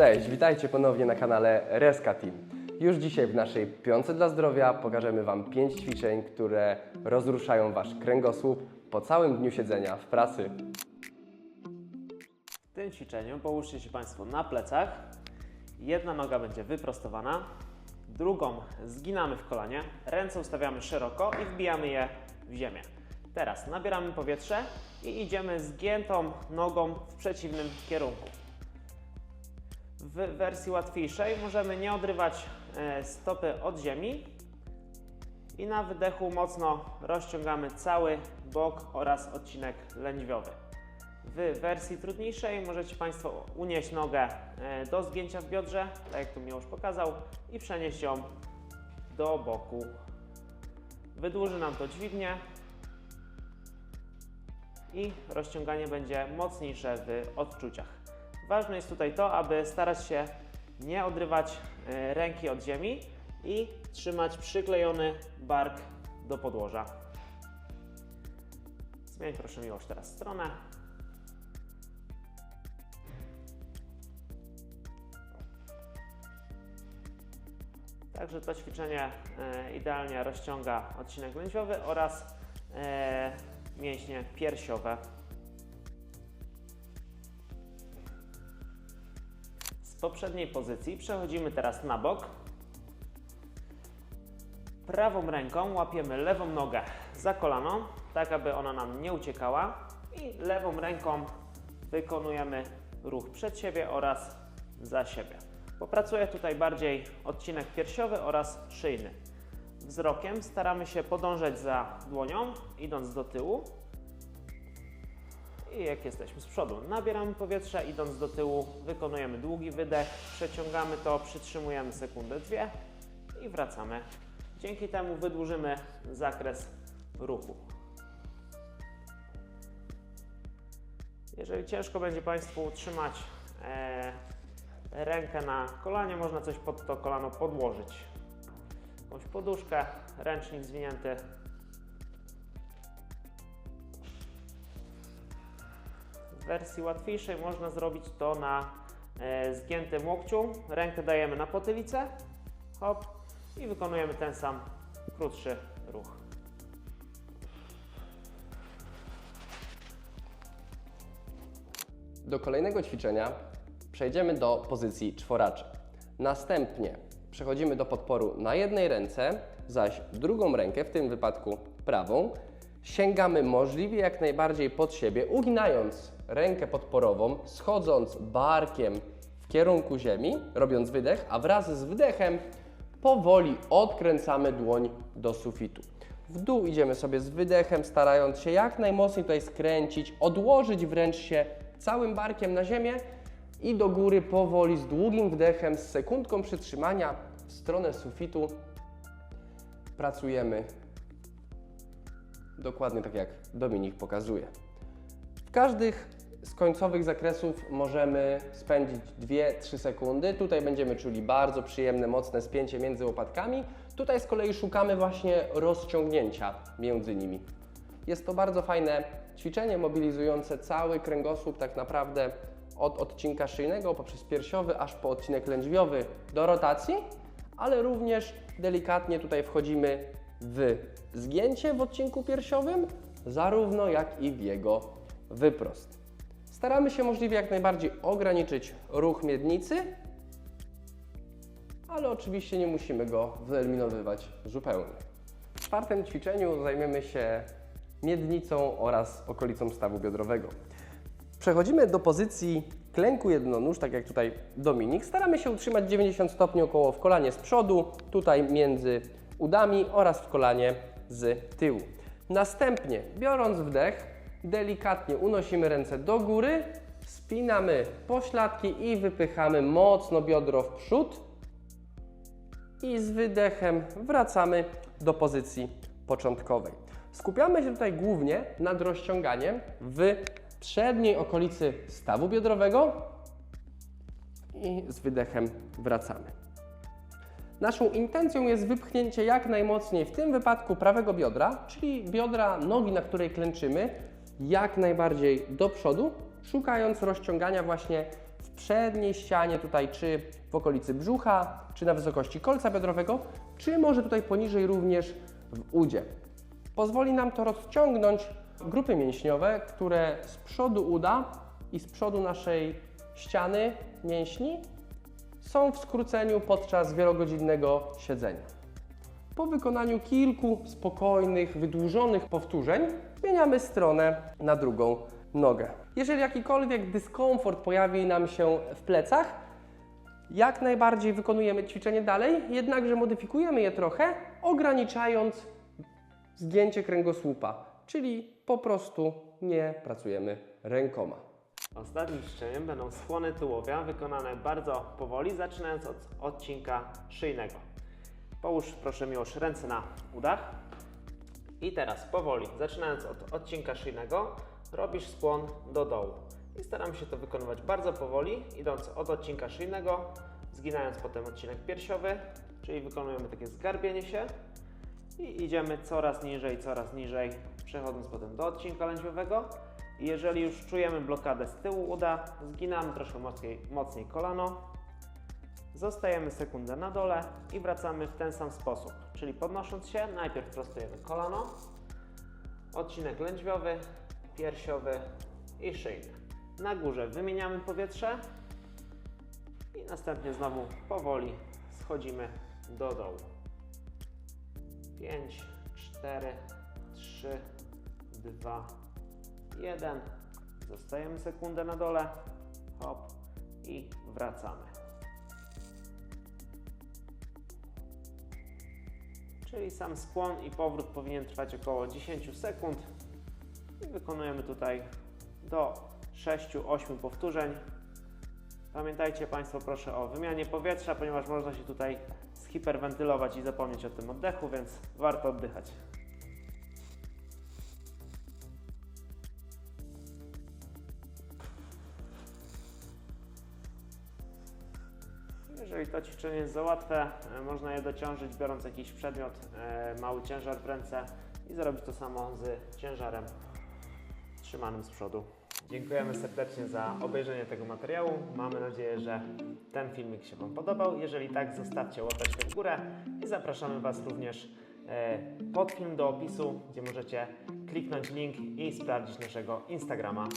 Cześć, witajcie ponownie na kanale Reska Team. Już dzisiaj w naszej piące dla zdrowia pokażemy Wam 5 ćwiczeń, które rozruszają Wasz kręgosłup po całym dniu siedzenia w pracy. W tym ćwiczeniu połóżcie się Państwo na plecach. Jedna noga będzie wyprostowana, drugą zginamy w kolanie, ręce ustawiamy szeroko i wbijamy je w ziemię. Teraz nabieramy powietrze i idziemy zgiętą nogą w przeciwnym kierunku. W wersji łatwiejszej możemy nie odrywać e, stopy od ziemi i na wydechu mocno rozciągamy cały bok oraz odcinek lędźwiowy. W wersji trudniejszej możecie Państwo unieść nogę e, do zgięcia w biodrze, tak jak tu Miłosz pokazał, i przenieść ją do boku. Wydłuży nam to dźwignię i rozciąganie będzie mocniejsze w odczuciach. Ważne jest tutaj to, aby starać się nie odrywać e, ręki od ziemi i trzymać przyklejony bark do podłoża. Zmień proszę Miłosz teraz stronę. Także to ćwiczenie e, idealnie rozciąga odcinek lędźwiowy oraz e, mięśnie piersiowe. Poprzedniej pozycji przechodzimy teraz na bok. Prawą ręką łapiemy lewą nogę za kolano, tak aby ona nam nie uciekała i lewą ręką wykonujemy ruch przed siebie oraz za siebie. Popracuję tutaj bardziej odcinek piersiowy oraz szyjny. Wzrokiem staramy się podążać za dłonią, idąc do tyłu. I jak jesteśmy z przodu, nabieramy powietrze, idąc do tyłu, wykonujemy długi wydech, przeciągamy to, przytrzymujemy sekundę, dwie i wracamy. Dzięki temu wydłużymy zakres ruchu. Jeżeli ciężko będzie Państwu utrzymać e, rękę na kolanie, można coś pod to kolano podłożyć. Jakąś poduszkę, ręcznik zwinięty. Wersji łatwiejszej można zrobić to na e, zgiętym łokciu. Rękę dajemy na potylicę, hop i wykonujemy ten sam krótszy ruch. Do kolejnego ćwiczenia przejdziemy do pozycji czworaczek. Następnie przechodzimy do podporu na jednej ręce, zaś drugą rękę, w tym wypadku prawą, sięgamy możliwie jak najbardziej pod siebie, uginając rękę podporową, schodząc barkiem w kierunku ziemi, robiąc wydech, a wraz z wydechem powoli odkręcamy dłoń do sufitu. W dół idziemy sobie z wydechem, starając się jak najmocniej tutaj skręcić, odłożyć wręcz się całym barkiem na ziemię i do góry powoli z długim wdechem, z sekundką przytrzymania w stronę sufitu pracujemy dokładnie tak jak Dominik pokazuje. W każdych z końcowych zakresów możemy spędzić 2-3 sekundy. Tutaj będziemy czuli bardzo przyjemne, mocne spięcie między łopatkami. Tutaj z kolei szukamy właśnie rozciągnięcia między nimi. Jest to bardzo fajne ćwiczenie mobilizujące cały kręgosłup tak naprawdę od odcinka szyjnego poprzez piersiowy aż po odcinek lędźwiowy do rotacji, ale również delikatnie tutaj wchodzimy w zgięcie w odcinku piersiowym, zarówno jak i w jego wyprost. Staramy się możliwie jak najbardziej ograniczyć ruch miednicy, ale oczywiście nie musimy go wyeliminowywać zupełnie. W czwartym ćwiczeniu zajmiemy się miednicą oraz okolicą stawu biodrowego. Przechodzimy do pozycji klęku jednonóż, tak jak tutaj Dominik. Staramy się utrzymać 90 stopni około w kolanie z przodu, tutaj między udami oraz w kolanie z tyłu. Następnie, biorąc wdech, delikatnie unosimy ręce do góry, spinamy pośladki i wypychamy mocno biodro w przód. I z wydechem wracamy do pozycji początkowej. Skupiamy się tutaj głównie nad rozciąganiem w przedniej okolicy stawu biodrowego i z wydechem wracamy. Naszą intencją jest wypchnięcie jak najmocniej w tym wypadku prawego biodra, czyli biodra nogi, na której klęczymy, jak najbardziej do przodu, szukając rozciągania właśnie w przedniej ścianie tutaj, czy w okolicy brzucha, czy na wysokości kolca biodrowego, czy może tutaj poniżej również w udzie. Pozwoli nam to rozciągnąć grupy mięśniowe, które z przodu uda i z przodu naszej ściany mięśni są w skróceniu podczas wielogodzinnego siedzenia. Po wykonaniu kilku spokojnych, wydłużonych powtórzeń zmieniamy stronę na drugą nogę. Jeżeli jakikolwiek dyskomfort pojawi nam się w plecach, jak najbardziej wykonujemy ćwiczenie dalej, jednakże modyfikujemy je trochę, ograniczając zgięcie kręgosłupa, czyli po prostu nie pracujemy rękoma. Ostatnim ćwiczeniem będą skłony tułowia wykonane bardzo powoli, zaczynając od odcinka szyjnego. Połóż proszę miłość ręce na udach i teraz powoli, zaczynając od odcinka szyjnego, robisz skłon do dołu. I staram się to wykonywać bardzo powoli, idąc od odcinka szyjnego, zginając potem odcinek piersiowy, czyli wykonujemy takie zgarbienie się i idziemy coraz niżej, coraz niżej, przechodząc potem do odcinka lędźwiowego. I jeżeli już czujemy blokadę z tyłu uda, zginamy troszkę mocniej, mocniej kolano, zostajemy sekundę na dole i wracamy w ten sam sposób, czyli podnosząc się, najpierw prostujemy kolano, odcinek lędźwiowy, piersiowy i szyjny. Na górze wymieniamy powietrze i następnie znowu powoli schodzimy do dołu. 5, 4, 3, 2, 1. Zostajemy sekundę na dole. Hop i wracamy. Czyli sam skłon i powrót powinien trwać około 10 sekund. I wykonujemy tutaj do 6-8 powtórzeń. Pamiętajcie Państwo proszę o wymianie powietrza, ponieważ można się tutaj zhiperwentylować i zapomnieć o tym oddechu, więc warto oddychać. Jeżeli to ćwiczenie jest za łatwe, e, można je dociążyć biorąc jakiś przedmiot, e, mały ciężar w ręce i zrobić to samo z ciężarem trzymanym z przodu. Dziękujemy serdecznie za obejrzenie tego materiału. Mamy nadzieję, że ten filmik się Wam podobał. Jeżeli tak, zostawcie łapeczkę w górę i zapraszamy Was również e, pod film do opisu, gdzie możecie kliknąć link i sprawdzić naszego Instagrama